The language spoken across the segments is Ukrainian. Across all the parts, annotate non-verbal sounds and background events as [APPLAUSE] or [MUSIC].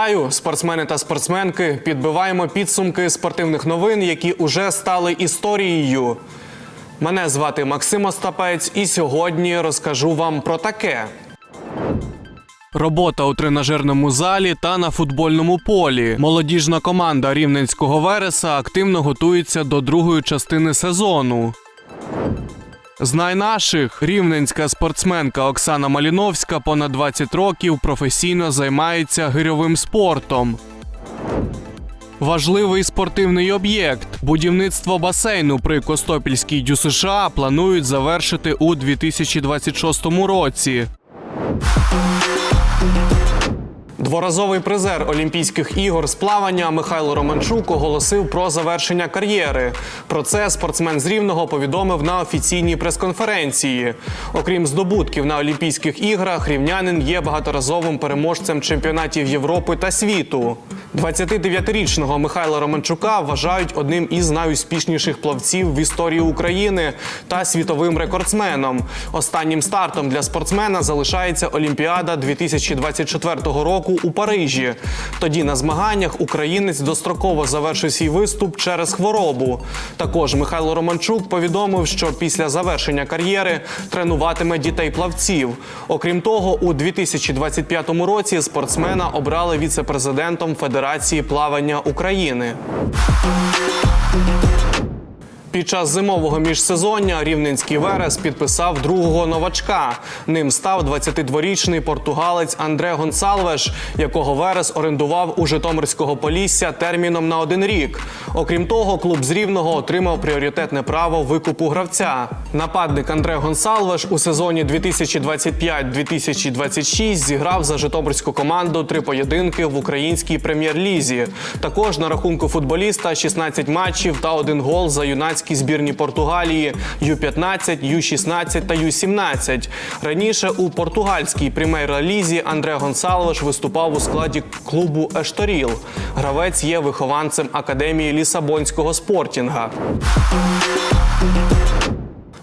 Вітаю, спортсмени та спортсменки. Підбиваємо підсумки спортивних новин, які уже стали історією. Мене звати Максим Остапець, і сьогодні розкажу вам про таке. Робота у тренажерному залі та на футбольному полі. Молодіжна команда рівненського Вереса активно готується до другої частини сезону. З найнаших рівненська спортсменка Оксана Маліновська понад 20 років професійно займається гирьовим спортом. Важливий спортивний об'єкт будівництво басейну при Костопільській ДЮСШ планують завершити у 2026 році. Дворазовий призер Олімпійських ігор з плавання Михайло Романчук оголосив про завершення кар'єри. Про це спортсмен з Рівного повідомив на офіційній прес-конференції. Окрім здобутків на Олімпійських іграх, рівнянин є багаторазовим переможцем чемпіонатів Європи та світу. 29-річного Михайла Романчука вважають одним із найуспішніших плавців в історії України та світовим рекордсменом. Останнім стартом для спортсмена залишається Олімпіада 2024 року у Парижі. Тоді на змаганнях українець достроково завершив свій виступ через хворобу. Також Михайло Романчук повідомив, що після завершення кар'єри тренуватиме дітей-плавців. Окрім того, у 2025 році спортсмена обрали віце-президентом Федерації плавання України. Під час зимового міжсезоння рівненський Верес підписав другого новачка. Ним став 22-річний португалець Андре Гонсалвеш, якого Верес орендував у Житомирського Полісся терміном на один рік. Окрім того, клуб з Рівного отримав пріоритетне право викупу гравця. Нападник Андре Гонсалвеш у сезоні 2025-2026 зіграв за Житомирську команду три поєдинки в українській прем'єр-лізі. Також на рахунку футболіста 16 матчів та один гол за юнацькі збірні Португалії Ю-15, Ю-16 та Ю-17. Раніше у португальській прем'єр-лізі Андре Гонсалвеш виступав у складі клубу Ешторіл. Гравець є вихованцем академії Лісабонського спортінга.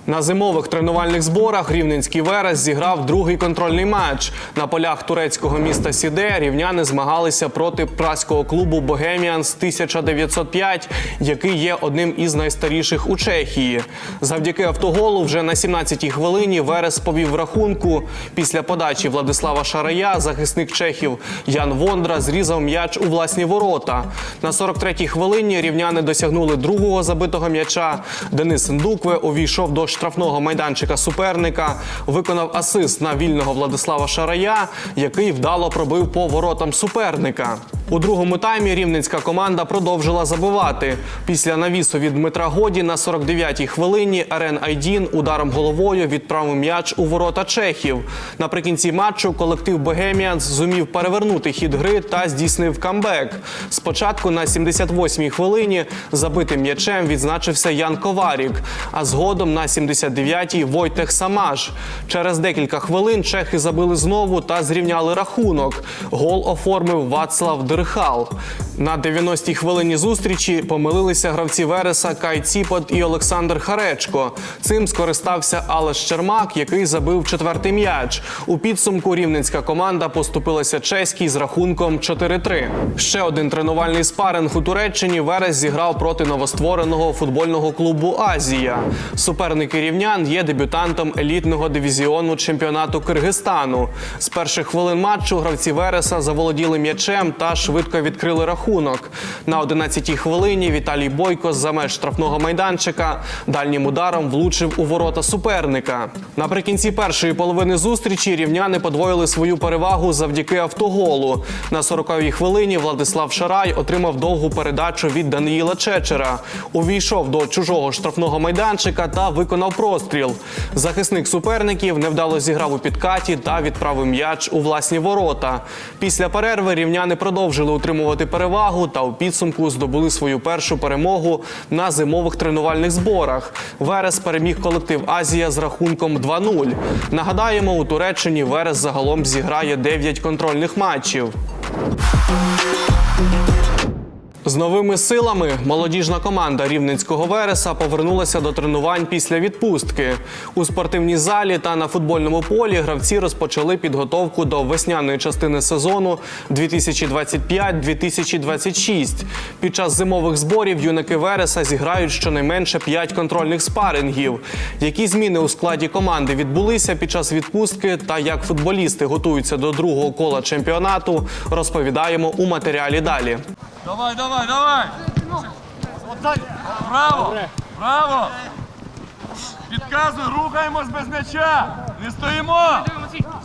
На зимових тренувальних зборах рівненський Верес зіграв другий контрольний матч. На полях турецького міста Сіде рівняни змагалися проти праського клубу Богеміанс 1905, який є одним із найстаріших у Чехії. Завдяки автоголу вже на 17-й хвилині Верес повів рахунку. Після подачі Владислава Шарая захисник чехів Ян Вондра зрізав м'яч у власні ворота. На 43-й хвилині рівняни досягнули другого забитого м'яча. Денис Ндукве увійшов до штрафного майданчика суперника, виконав асист на вільного Владислава Шарая, який вдало пробив по воротам суперника. У другому таймі рівненська команда продовжила забивати. Після навісу від Дмитра Годі на 49-й хвилині Арен Айдін ударом головою відправив м'яч у ворота чехів. Наприкінці матчу колектив Богеміанс зумів перевернути хід гри та здійснив камбек. Спочатку на 78-й хвилині забитим м'ячем відзначився Ян Коварік, а згодом на 79-й Войтех Самаш. Через декілька хвилин чехи забили знову та зрівняли рахунок. Гол оформив Вацлав Дерхал. На 90-й хвилині зустрічі помилилися гравці Вереса Кай Ціпот і Олександр Харечко. Цим скористався Алеш Чермак, який забив четвертий м'яч. У підсумку рівненська команда поступилася чеській з рахунком 4-3. Ще один тренувальний спаринг у Туреччині Верес зіграв проти новоствореного футбольного клубу Азія. Суперники рівнян є дебютантом елітного дивізіону чемпіонату Киргизстану. З перших хвилин матчу гравці Вереса заволоділи м'ячем та швидко відкрили рахунок. На 11-й хвилині Віталій Бойко з-за меж штрафного майданчика дальнім ударом влучив у ворота суперника. Наприкінці першої половини зустрічі рівняни подвоїли свою перевагу завдяки автоголу. На 40-й хвилині Владислав Шарай отримав довгу передачу від Даниїла Чечера. Увійшов до чужого штрафного майданчика та виконав простріл. Захисник суперників невдало зіграв у підкаті та відправив м'яч у власні ворота. Після перерви рівняни продовжили утримувати перевагу та у підсумку здобули свою першу перемогу на зимових тренувальних зборах. Верес переміг колектив Азія з рахунком 2-0. Нагадаємо, у Туреччині Верес загалом зіграє 9 контрольних матчів. З новими силами молодіжна команда рівненського Вереса повернулася до тренувань після відпустки. У спортивній залі та на футбольному полі гравці розпочали підготовку до весняної частини сезону 2025-2026. Під час зимових зборів юнаки Вереса зіграють щонайменше 5 контрольних спарингів. Які зміни у складі команди відбулися під час відпустки та як футболісти готуються до другого кола чемпіонату, розповідаємо у матеріалі далі. Давай, давай, давай! Браво! Браво! Підказуй, рухаємось без м'яча! Не стоїмо!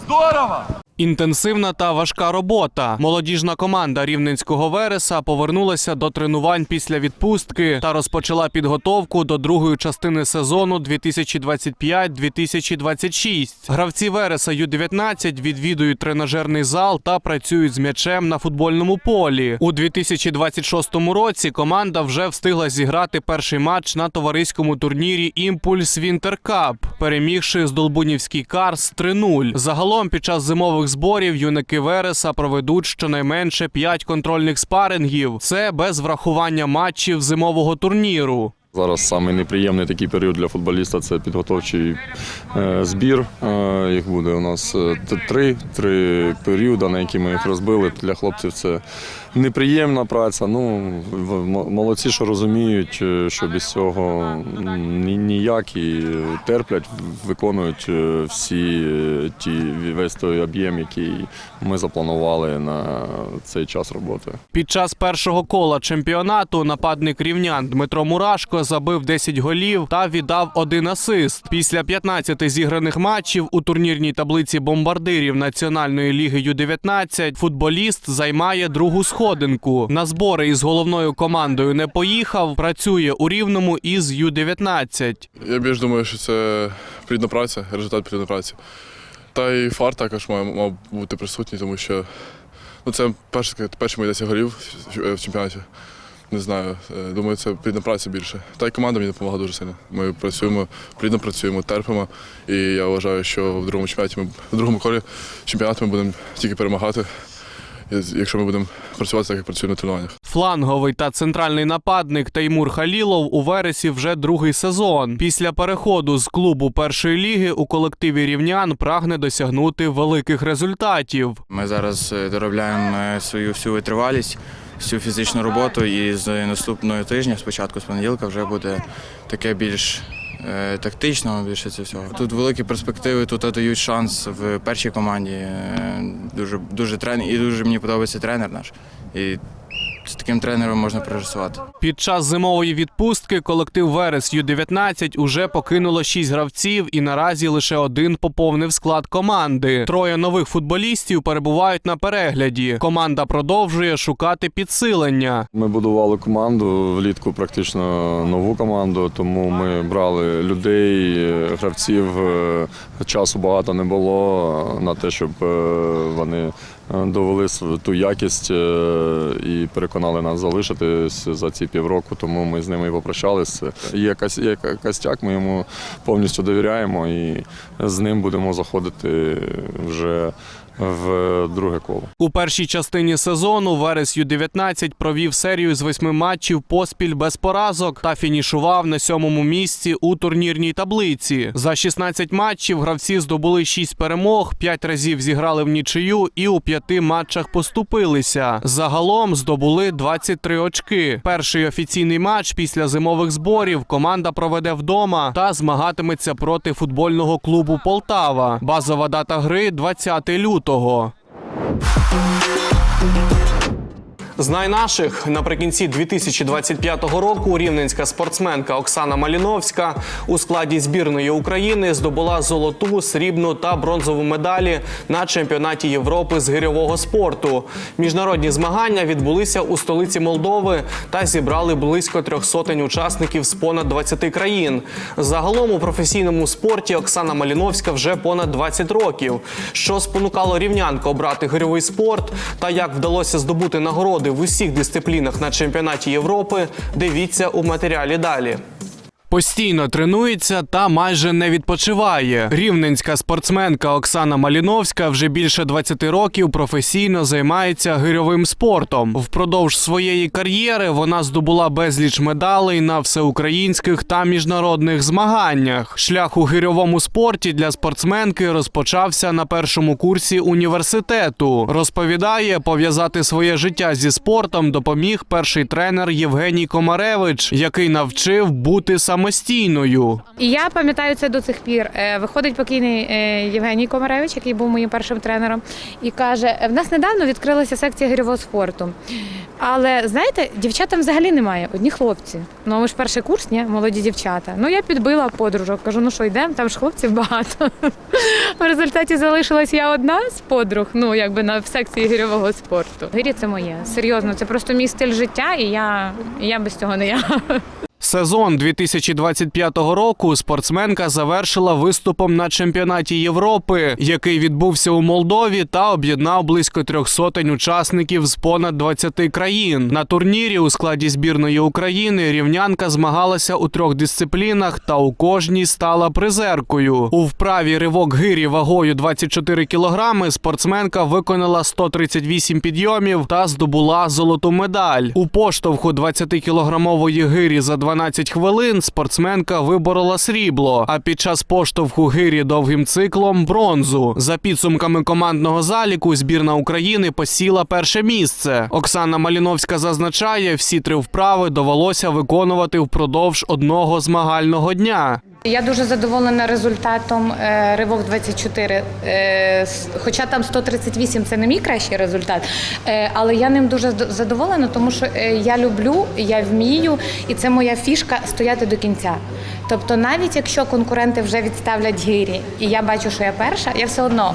Здорово! Інтенсивна та важка робота. Молодіжна команда рівненського Вереса повернулася до тренувань після відпустки та розпочала підготовку до другої частини сезону 2025-2026. Гравці Вереса Ю-19 відвідують тренажерний зал та працюють з м'ячем на футбольному полі. У 2026 році команда вже встигла зіграти перший матч на товариському турнірі Імпульс Вінтер Кап, перемігши Здолбунівський Карс 3-0. Загалом під час зимових зборів юнаки Вереса проведуть щонайменше 5 контрольних спарингів. Це без врахування матчів зимового турніру. Зараз самий неприємний такий період для футболіста це підготовчий е, збір. Е, їх буде у нас е, три, три періоди, на які ми їх розбили. Для хлопців це неприємна праця. Ну, молодці, що розуміють, е, що без цього ні- ніяк і терплять, виконують е, всі е, ті весь той об'єм, який ми запланували на цей час роботи. Під час першого кола чемпіонату нападник рівнян Дмитро Мурашко забив 10 голів та віддав один асист. Після 15 зіграних матчів у турнірній таблиці бомбардирів Національної ліги Ю-19 футболіст займає другу сходинку. На збори із головною командою не поїхав. Працює у рівному із Ю-19. Я більш думаю, що це плідна праця, результат плідної праці. Та й фарт також мав, мав бути присутній, тому що ну, це перші, перші мої 10 голів в- в чемпіонаті. Не знаю. е, Думаю, це плідна праця більше. Та й команда мені допомагала дуже сильно. Ми працюємо, плідно працюємо, терпимо. І я вважаю, що в другому чемпіонаті ми в другому колі чемпіонату ми будемо тільки перемагати, якщо ми будемо працювати так, як працюємо на тренуваннях. Фланговий та центральний нападник Таймур Халілов у вересі вже другий сезон. Після переходу з клубу першої ліги у колективі рівнян прагне досягнути великих результатів. Ми зараз е, доробляємо е, свою всю витривалість, всю фізичну роботу, і з наступного тижня, спочатку з понеділка, вже буде таке більш е, тактично, більше це всього. Тут великі перспективи, тут дають шанс в першій команді. Е, Дуже, дуже тренер, і дуже мені подобається тренер наш. І таким тренером можна прогресувати. Під час зимової відпустки колектив Верес Ю-19 уже покинуло шість гравців, і наразі лише один поповнив склад команди. Троє нових футболістів перебувають на перегляді. Команда продовжує шукати підсилення. Ми будували команду влітку, практично нову команду, тому ми брали людей, гравців. е, Часу багато не було на те, щоб е, вони довели ту якість е, і переконали нас залишитись за ці півроку. Тому ми з ними і попрощалися. Є костяк, ми йому повністю довіряємо і з ним будемо заходити вже в друге коло. У першій частині сезону Верес Ю-19 провів серію з восьми матчів поспіль без поразок та фінішував на сьомому місці у турнірній таблиці. За 16 матчів гравці здобули 6 перемог, 5 разів зіграли в нічию і у п'яти матчах поступилися. Загалом здобули 23 очки. Перший офіційний матч після зимових зборів команда проведе вдома та змагатиметься проти футбольного клубу Полтава. Базова дата гри 20 лютого лютого. Знай наших наприкінці 2025 року рівненська спортсменка Оксана Маліновська у складі збірної України здобула золоту, срібну та бронзову медалі на чемпіонаті Європи з гирьового спорту. Міжнародні змагання відбулися у столиці Молдови та зібрали близько трьох сотень учасників з понад 20 країн. Загалом у професійному спорті Оксана Маліновська вже понад 20 років. Що спонукало рівнянку обрати гирьовий спорт та як вдалося здобути нагороди в усіх дисциплінах на чемпіонаті Європи, дивіться у матеріалі далі. Постійно тренується та майже не відпочиває. Рівненська спортсменка Оксана Маліновська вже більше 20 років професійно займається гирьовим спортом. Впродовж своєї кар'єри вона здобула безліч медалей на всеукраїнських та міжнародних змаганнях. Шлях у гирьовому спорті для спортсменки розпочався на першому курсі університету. Розповідає, пов'язати своє життя зі спортом допоміг перший тренер Євгеній Комаревич, який навчив бути самостійною. І я пам'ятаю це до цих пір. Е, Виходить покійний е, Євгеній Комаревич, який був моїм першим тренером, і каже: в нас недавно відкрилася секція гирьового спорту. Але знаєте, дівчатам взагалі немає, одні хлопці. Ну ми ж перший курс, ні, молоді дівчата. Ну я підбила подружок, кажу, ну що йдемо, там ж хлопців багато. [LAUGHS] В результаті залишилась я одна з подруг, ну якби на в секції гирьового спорту. Гирі це моє. Серйозно, це просто мій стиль життя, і я, і я без цього не я. [LAUGHS] Сезон 2025 року спортсменка завершила виступом на чемпіонаті Європи, який відбувся у Молдові та об'єднав близько трьох сотень учасників з понад 20 країн. На турнірі у складі збірної України рівнянка змагалася у трьох дисциплінах та у кожній стала призеркою. У вправі ривок гирі вагою 24 кілограми спортсменка виконала 138 підйомів та здобула золоту медаль. У поштовху 20-кілограмової гирі за 12 хвилин спортсменка виборола срібло, а під час поштовху гирі довгим циклом бронзу. За підсумками командного заліку збірна України посіла перше місце. Оксана Маліновська зазначає, всі три вправи довелося виконувати впродовж одного змагального дня. Я дуже задоволена результатом е, ривок 24. Е, хоча там 138 це не мій кращий результат, е, але я ним дуже задоволена, тому що я люблю, я вмію, і це моя фішка стояти до кінця. Тобто, навіть якщо конкуренти вже відставлять гирі, і я бачу, що я перша, я все одно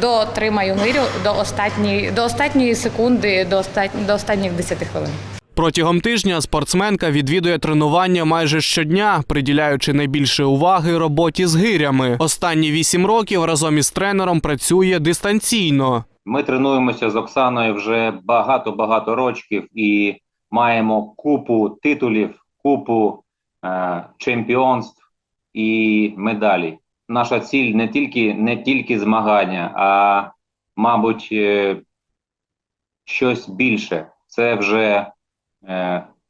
дотримаю гирю до останньої, до останньої секунди, до останніх 10 хвилин. Протягом тижня спортсменка відвідує тренування майже щодня, приділяючи найбільше уваги роботі з гирями. Останні вісім років разом із тренером працює дистанційно. Ми тренуємося з Оксаною вже багато-багато років і маємо купу титулів, купу е, чемпіонств і медалей. Наша ціль не тільки, не тільки змагання, а, мабуть, е, щось більше. Це вже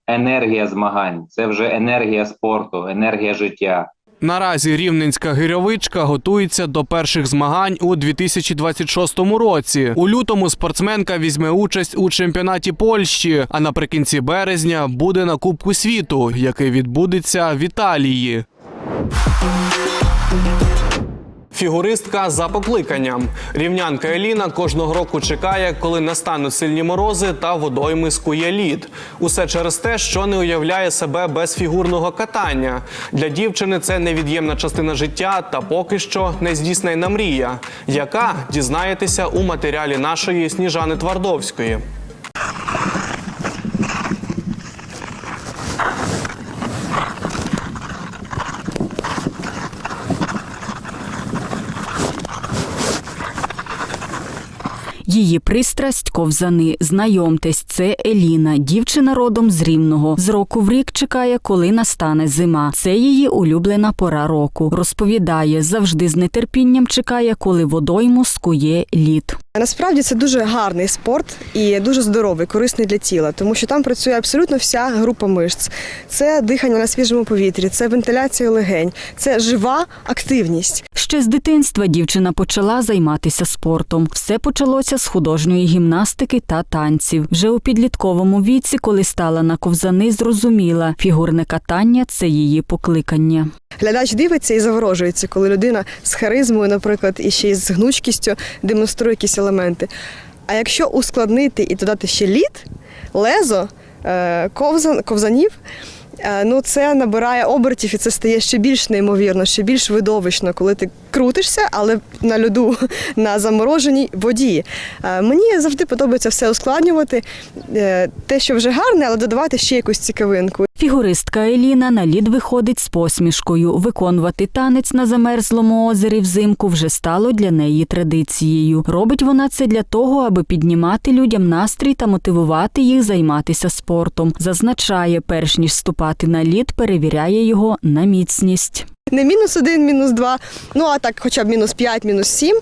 енергія змагань, це вже енергія спорту, енергія життя. Наразі рівненська гирьовичка готується до перших змагань у 2026 році. У лютому спортсменка візьме участь у чемпіонаті Польщі, а наприкінці березня буде на Кубку світу, який відбудеться в Італії. Фігуристка за покликанням. Рівнянка Еліна кожного року чекає, коли настануть сильні морози та водойми скує лід. Усе через те, що не уявляє себе без фігурного катання. Для дівчини це невід'ємна частина життя та поки що нездійснена мрія, яка дізнаєтеся у матеріалі нашої Сніжани Твардовської. Її пристрасть ковзани. Знайомтесь, це Еліна, дівчина родом з Рівного. З року в рік чекає, коли настане зима. Це її улюблена пора року. Розповідає, завжди з нетерпінням чекає, коли водойму скує лід. Насправді це дуже гарний спорт і дуже здоровий, корисний для тіла, тому що там працює абсолютно вся група мишць. Це дихання на свіжому повітрі, це вентиляція легень, це жива активність. Ще з дитинства дівчина почала займатися спортом. Все почалося з художньої гімнастики та танців. Вже у підлітковому віці, коли стала на ковзани, зрозуміла, фігурне катання це її покликання. Глядач дивиться і заворожується, коли людина з харизмою, наприклад, і ще й з гнучкістю демонструє якісь елементи. А якщо ускладнити і додати ще лід, лезо, е, ковзан, ковзанів, е, ну це набирає обертів і це стає ще більш неймовірно, ще більш видовищно, коли ти крутишся, але на льоду, [LAUGHS] на замороженій воді. Е, Мені завжди подобається все ускладнювати, е, те, що вже гарне, але додавати ще якусь цікавинку. Фігуристка Еліна на лід виходить з посмішкою. Виконувати танець на замерзлому озері взимку вже стало для неї традицією. Робить вона це для того, аби піднімати людям настрій та мотивувати їх займатися спортом. Зазначає, перш ніж вступати на лід, перевіряє його на міцність. Не мінус один, мінус два, ну а так хоча б мінус п'ять, мінус сім.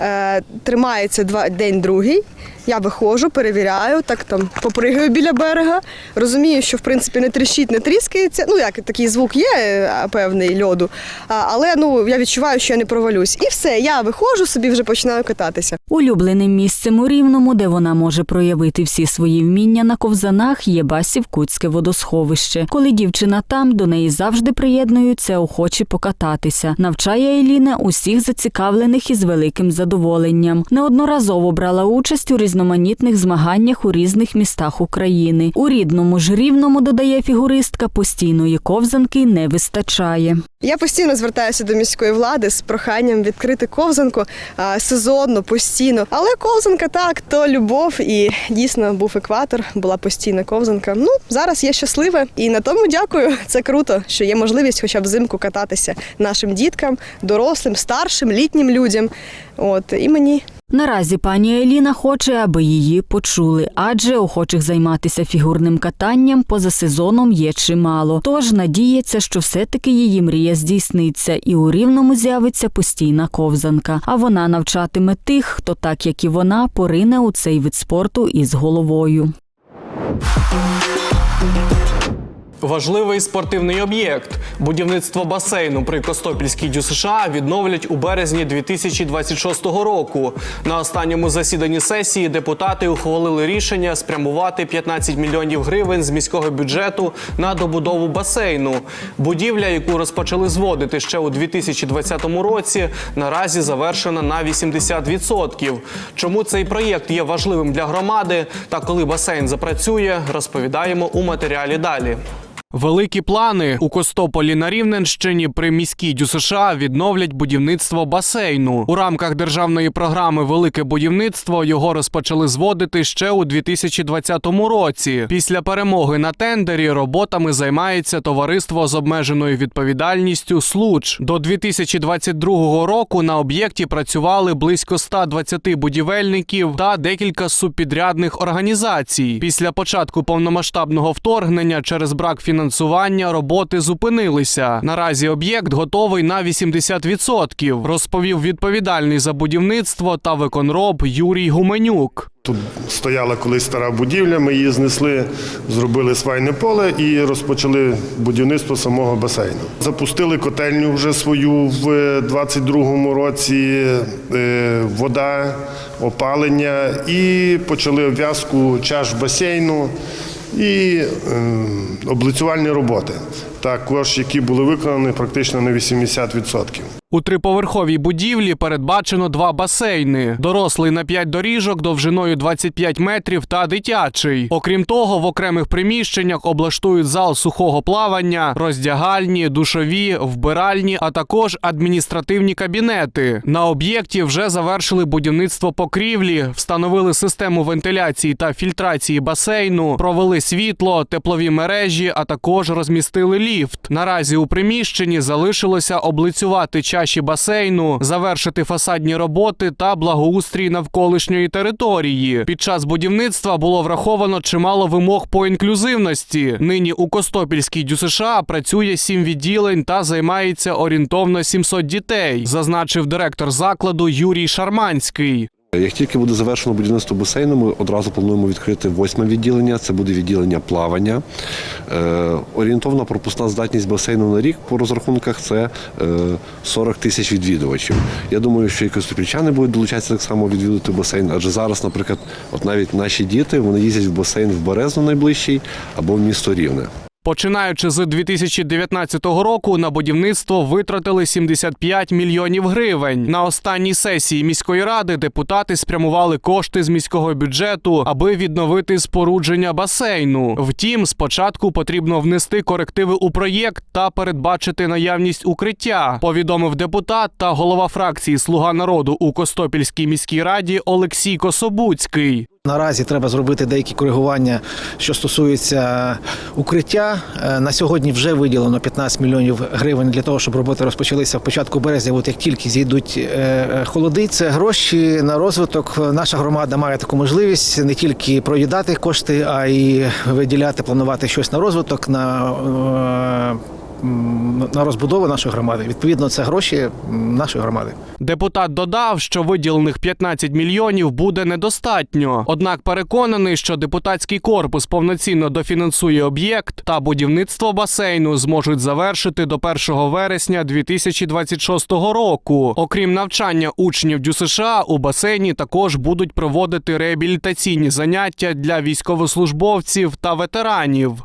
Е, тримається два, день другий. Я виходжу, перевіряю, так там попригаю біля берега. Розумію, що в принципі не тріщить, не тріскається. Ну як такий звук є е, певний льоду. Але ну я відчуваю, що я не провалюсь. І все, я виходжу, собі вже починаю кататися. Улюбленим місцем у Рівному, де вона може проявити всі свої вміння на ковзанах, є Басівкутське водосховище. Коли дівчина там, до неї завжди приєднуються охочі покататися. Навчає Еліна усіх зацікавлених із великим задоволенням. Неодноразово брала участь у різноманітних змаганнях у різних містах України. У рідному ж рівному, додає фігуристка, постійної ковзанки не вистачає. Я постійно звертаюся до міської влади з проханням відкрити ковзанку сезонно, постійно. Але ковзанка так, то любов, і дійсно був екватор, була постійна ковзанка. Ну зараз я щаслива і на тому дякую. Це круто, що є можливість, хоча б взимку кататися нашим діткам, дорослим, старшим, літнім людям. От і мені. Наразі пані Еліна хоче, аби її почули, адже охочих займатися фігурним катанням поза сезоном є чимало. Тож надіється, що все-таки її мрія здійсниться, і у рівному з'явиться постійна ковзанка. А вона навчатиме тих, хто так як і вона порине у цей вид спорту із головою. Важливий спортивний об'єкт. Будівництво басейну при Костопільській ДЮСШ відновлять у березні 2026 року. На останньому засіданні сесії депутати ухвалили рішення спрямувати 15 мільйонів гривень з міського бюджету на добудову басейну. Будівля, яку розпочали зводити ще у 2020 році, наразі завершена на 80%. Чому цей проєкт є важливим для громади та коли басейн запрацює, розповідаємо у матеріалі далі. Великі плани у Костополі на Рівненщині при міській ДЮСШ відновлять будівництво басейну. У рамках державної програми Велике будівництво його розпочали зводити ще у 2020 році. Після перемоги на тендері роботами займається товариство з обмеженою відповідальністю Случ. До 2022 року на об'єкті працювали близько 120 будівельників та декілька субпідрядних організацій. Після початку повномасштабного вторгнення через брак фінансування роботи зупинилися. Наразі об'єкт готовий на 80%, розповів відповідальний за будівництво та виконроб Юрій Гуменюк. Тут стояла колись стара будівля, ми її знесли, зробили свайне поле і розпочали будівництво самого басейну. Запустили котельню вже свою в 22-му році, е, вода, опалення і почали обв'язку чаш басейну і е, облицювальні роботи. Також, які були виконані практично на 80%. У триповерховій будівлі передбачено два басейни: дорослий на 5 доріжок довжиною 25 метрів та дитячий. Окрім того, в окремих приміщеннях облаштують зал сухого плавання, роздягальні, душові, вбиральні, а також адміністративні кабінети. На об'єкті вже завершили будівництво покрівлі, встановили систему вентиляції та фільтрації басейну, провели світло, теплові мережі, а також розмістили ліфт. Наразі у приміщенні залишилося облицювати чаші басейну, завершити фасадні роботи та благоустрій навколишньої території. Під час будівництва було враховано чимало вимог по інклюзивності. Нині у Костопільській ДЮСШ працює сім відділень та займається орієнтовно 700 дітей, зазначив директор закладу Юрій Шарманський. Як тільки буде завершено будівництво басейну, ми одразу плануємо відкрити восьме відділення. Це буде відділення плавання. Е, орієнтовна пропускна здатність басейну на рік по розрахунках це е, 40 тисяч відвідувачів. Я думаю, що і костопільчани будуть долучатися так само відвідувати басейн. Адже зараз, наприклад, от навіть наші діти вони їздять в басейн в Березно найближчий або в місто Рівне. Починаючи з 2019 року на будівництво витратили 75 мільйонів гривень. На останній сесії міської ради депутати спрямували кошти з міського бюджету, аби відновити спорудження басейну. Втім, спочатку потрібно внести корективи у проєкт та передбачити наявність укриття. Повідомив депутат та голова фракції Слуга народу у Костопільській міській раді Олексій Кособуцький. Наразі треба зробити деякі коригування, що стосується укриття. Е, На сьогодні вже виділено 15 мільйонів гривень для того, щоб роботи розпочалися в початку березня. От як тільки зійдуть е, е, холоди, це гроші на розвиток. Наша громада має таку можливість не тільки проїдати кошти, а й виділяти, планувати щось на розвиток, на, на розбудову нашої громади. Відповідно, це гроші нашої громади. Депутат додав, що виділених 15 мільйонів буде недостатньо. Однак переконаний, що депутатський корпус повноцінно дофінансує об'єкт та будівництво басейну зможуть завершити до 1 вересня 2026 року. Окрім навчання учнів ДЮСШ, у басейні також будуть проводити реабілітаційні заняття для військовослужбовців та ветеранів.